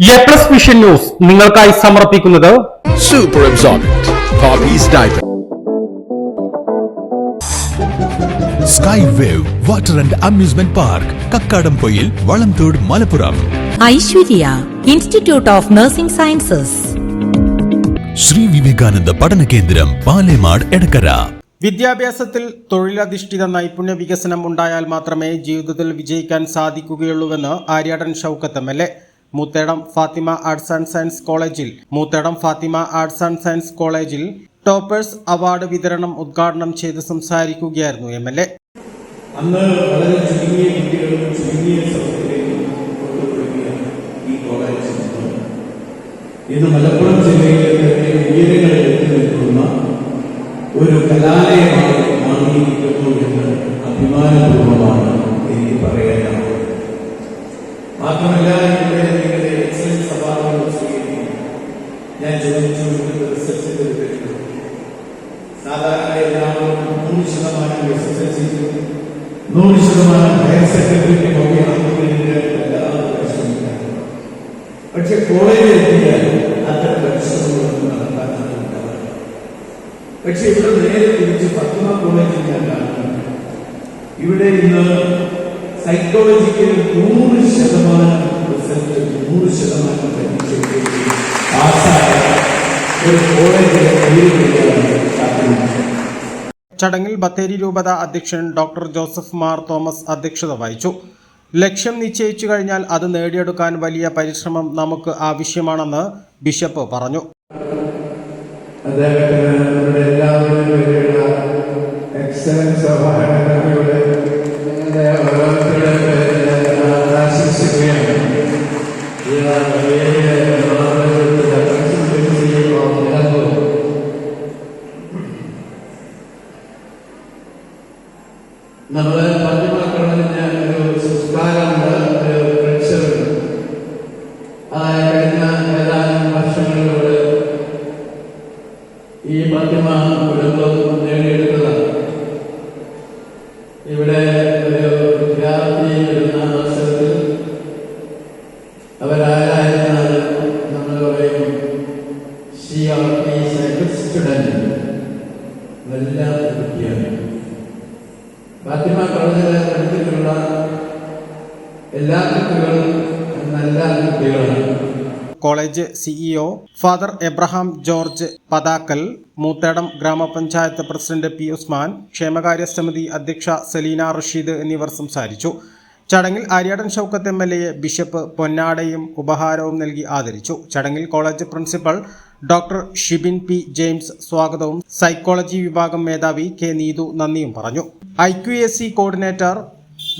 A plus vision news നിങ്ങൾക്കായി സമർപ്പിക്കുന്നത് super. Sky wave water and amusement park Kakkadampoyil Valamthode Malappuram Aishwarya institute of nursing sciences Shri Vivekananda പഠന കേന്ദ്രം പാലേമാട് എടക്കര വിദ്യാഭ്യാസത്തിൽ തൊഴിലധിഷ്ഠിത നൈപുണ്യ വികസനം ഉണ്ടായാൽ മാത്രമേ ജീവിതത്തിൽ വിജയിക്കാൻ സാധിക്കുകയുള്ളൂവെന്ന് Aryadan Shoukath M L A. Moothedam Fathima arts and science കോളേജിൽ Moothedam Fathima arts and science കോളേജിൽ ടോപ്പേഴ്സ് അവാർഡ് വിതരണം ഉദ്ഘാടനം ചെയ്ത് സംസാരിക്കുകയായിരുന്നു എം എൽ എ അന്ന് വളരെ ഈ കോളേജ്. ഇന്ന് മലപ്പുറം ജില്ലയിലെ ഉയരങ്ങളിൽ എത്തി നിൽക്കുന്ന ഒരു കലാലയമായി ഞാൻ ചോദിച്ചു റിസർച്ച് ചെയ്തിട്ടുണ്ട് സാധാരണ എല്ലാവരും നൂറ് ശതമാനം എസ് ചെയ്തു. നൂറ് ശതമാനം ഹയർ സെക്കൻഡറിക്കും പരിശ്രമിക്കാറുണ്ട് പക്ഷെ കോളേജിൽ എത്തിയാൽ അത്തരം പരിശ്രമങ്ങളൊന്നും നടത്താനാവില്ല പക്ഷെ ഇവിടെ നേരെ തിരിച്ച് പത്മ കോളേജിൽ ഞാൻ കാണുന്നുണ്ട്. ഇവിടെ ഇന്ന് സൈക്കോളജിക്കൽ നൂറ് ശതമാനം റിസൾട്ട് നൂറ് ശതമാനം പരീക്ഷയ്ക്ക് പാസ്സായ ഒരു കോളേജിലെ പേര് വിളിക്കാനാണ് സാധ്യത ചടങ്ങിൽ ബത്തേരി രൂപത അധ്യക്ഷൻ ഡോക്ടർ ജോസഫ് മാർ തോമസ് അധ്യക്ഷത വഹിച്ചു. ലക്ഷ്യം നിശ്ചയിച്ചു കഴിഞ്ഞാൽ അത് നേടിയെടുക്കാൻ വലിയ പരിശ്രമം നമുക്ക് ആവശ്യമാണെന്ന് ബിഷപ്പ് പറഞ്ഞു. എക്സലൻസ് എല്ലാ കുട്ടികളും നല്ല കുട്ടികളാണ്. College CEO father Abraham George Pathakkal Moothedam grama panchayat president P Usman ക്ഷേമകാര്യ സമിതി അധ്യക്ഷ സലീന റഷീദ് എന്നിവർ സംസാരിച്ചു. ചടങ്ങിൽ Aryadan Shoukath M L bishop പൊന്നാടയും ഉപഹാരവും നൽകി ആദരിച്ചു. ചടങ്ങിൽ college principal doctor Shibin P James സ്വാഗതവും സൈക്കോളജി വിഭാഗം മേധാവി കെ നീതു നന്ദിയും പറഞ്ഞു. I Q S C coordinator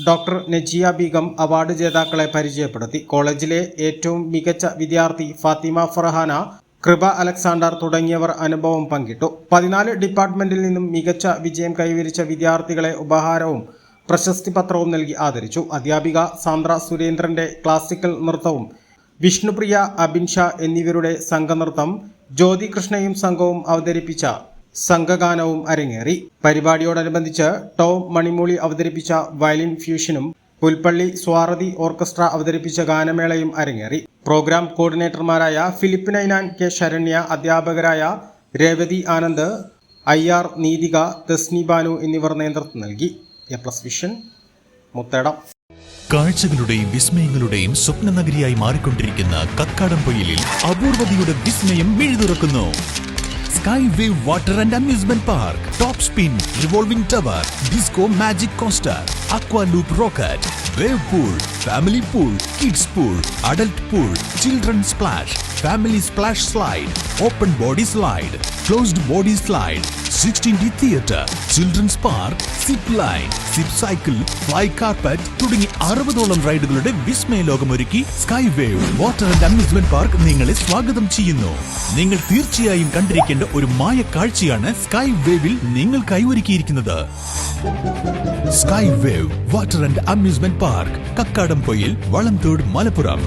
doctor Najiya Begum award ജേതാക്കളെ പരിചയപ്പെടുത്തി. കോളേജിലെ ഏറ്റവും മികച്ച വിദ്യാർത്ഥി ഫാത്തിമ ഫർഹാന കൃപ അലക്സാണ്ടർ തുടങ്ങിയവർ അനുഭവം പങ്കിട്ടു. പതിനാല് ഡിപ്പാർട്ട്മെന്റിൽ നിന്നും മികച്ച വിജയം കൈവരിച്ച വിദ്യാർത്ഥികളെ ഉപഹാരവും പ്രശസ്തി പത്രവും നൽകി ആദരിച്ചു. അധ്യാപിക സാന്ദ്ര സുരേന്ദ്രന്റെ ക്ലാസിക്കൽ നൃത്തവും വിഷ്ണുപ്രിയ അബിൻഷാ എന്നിവരുടെ സംഘനൃത്തം ജ്യോതികൃഷ്ണയും സംഘവും അവതരിപ്പിച്ച സംഘഗാനവും അരങ്ങേറി. പരിപാടിയോടനുബന്ധിച്ച് ടോം മണിമൂളി അവതരിപ്പിച്ച വയലിൻ ഫ്യൂഷനും പുൽപ്പള്ളി സ്വാറതി ഓർക്കസ്ട്ര അവതരിപ്പിച്ച ഗാനമേളയും അരങ്ങേറി. പ്രോഗ്രാം കോർഡിനേറ്റർമാരായ ഫിലിപ്പ് നൈനാൻ കെ ശരണ്യ അധ്യാപകരായ രേവതി ആനന്ദ് ഐ ആർ നീതിക തസ്നി ബാനു എന്നിവർ നേതൃത്വം നൽകി. A plus vision Muthedam. കാഴ്ചകളുടെയും വിസ്മയങ്ങളുടെയും സ്വപ്ന നഗരിയായി മാറിക്കൊണ്ടിരിക്കുന്ന കക്കാടംപൊയിലിൽ അപൂർവതയുടെ വിസ്മയം മിഴുതുറക്കുന്നു. Skywave Water and Amusement Park, Top Spin Revolving Tower, Disco Magic Coaster, Aqua Loop Rocket, Wave Pool, Family Pool, Kids Pool, Adult Pool, Children Splash, splash slide open body slide closed body slide sixteen D theatre children's park zip line zip cycle fly carpet തുടങ്ങി അറുപതോളം റൈഡുകളുടെ വിസ്മയ ലോകമൊരുക്കി sky wave water and amusement park നിങ്ങളെ സ്വാഗതം ചെയ്യുന്നു. നിങ്ങൾ തീർച്ചയായും കണ്ടിരിക്കേണ്ട ഒരു മായ കാഴ്ചയാണ് സ്കൈ വേവിൽ നിങ്ങൾക്കായി ഒരുക്കിയിരിക്കുന്നത് sky wave water and amusement park Kakkadampoyil Valamthode Malappuram.